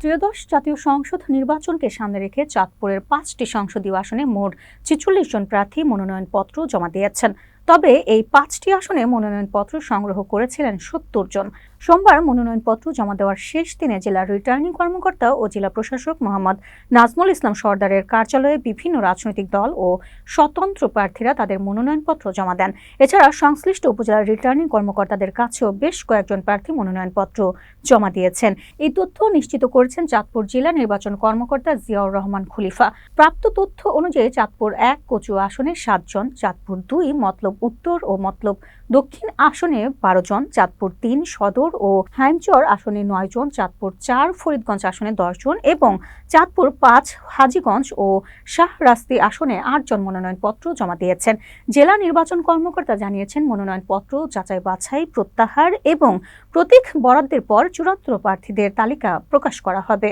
ত্রয়োদশ জাতীয় সংসদ নির্বাচনকে সামনে রেখে চাঁদপুরের পাঁচটি সংসদীয় আসনে মোট ছেচল্লিশ জন প্রার্থী মনোনয়নপত্র জমা দিয়েছেন। তবে এই পাঁচটি আসনে মনোনয়নপত্র সংগ্রহ করেছিলেন সত্তর জন। সোমবার মনোনয়নপত্র জমা দেওয়ার শেষ দিনে জেলার রিটার্নিং কর্মকর্তা ও জেলা প্রশাসক মোহাম্মদ নাজমুল ইসলাম সর্দারের কার্যালয়ে বিভিন্ন রাজনৈতিক দল ও স্বতন্ত্র প্রার্থীরা তাদের মনোনয়নপত্র জমা দেন। এছাড়া সংশ্লিষ্ট উপজেলার রিটার্নিং কর্মকর্তাদের কাছেও বেশ কয়েকজন প্রার্থী মনোনয়নপত্র জমা দিয়েছেন। এই তথ্য নিশ্চিত করেছেন চাঁদপুর জেলা নির্বাচন কর্মকর্তা জিয়াউর রহমান খলিফা। প্রাপ্ত তথ্য অনুযায়ী চাঁদপুর এক কচু আসনে সাতজন চাঁদপুর দুই মতলব উত্তর ও মতলব দক্ষিণ আসনে বারো জন, চাঁদপুর তিন, সদর ও হাইমচর আসনে নয় জন, চাঁদপুর চার, ফরিদগঞ্জ আসনে দশ জন এবং চাঁদপুর পাঁচ, হাজীগঞ্জ ও শাহরাস্তি আসনে আটজন মনোনয়নপত্র জমা দিয়েছেন। জেলা নির্বাচন কর্মকর্তা জানিয়েছেন, মনোনয়নপত্র যাচাই বাছাই, প্রত্যাহার এবং প্রতীক বরাদ্দের পর চূড়ান্ত প্রার্থীদের তালিকা প্রকাশ করা হবে।